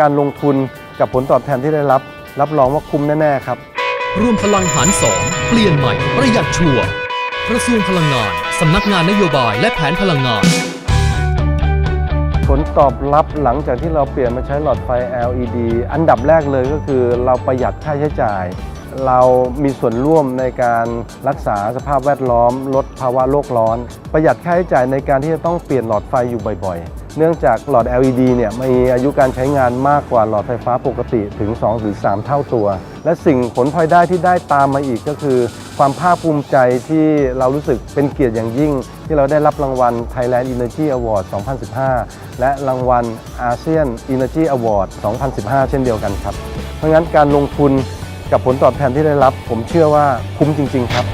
การลงทุนกับผลตอบแทนที่ได้รับ รับรองว่าคุ้มแน่ ๆ ครับรวมพลังหารสองเปลี่ยนใหม่ ประหยัดชัวร์กระทรวงพลังงาน สำนักงานนโยบายและแผนพลังงาน ผลตอบรับหลังจากที่เราเปลี่ยนมาใช้หลอดไฟ LED อันดับแรกเลยก็คือเราประหยัดค่าใช้จ่าย เรามีส่วนร่วมในการรักษาสภาพแวดล้อม ลดภาวะโลกร้อน ประหยัดค่าใช้จ่ายในการที่จะต้องเปลี่ยนหลอดไฟอยู่บ่อยๆ เนื่องจากหลอด LED เนี่ยมีอายุการใช้งานมากกว่าหลอดไฟฟ้าปกติถึง 2 หรือ 3 เท่าตัว และสิ่งผลพลอยได้ที่ได้ตามมาอีกก็คือ ความภาคภูมิใจที่เรารู้สึกเป็นเกียรติอย่างยิ่ง ที่เราได้รับรางวัล Thailand Energy Award 2015 และรางวัล ASEAN Energy Award 2015 เช่นเดียวกันครับ เพราะงั้นการลงทุนกับผลตอบแทนที่ได้รับ ผมเชื่อว่าคุ้มจริง ๆ ครับ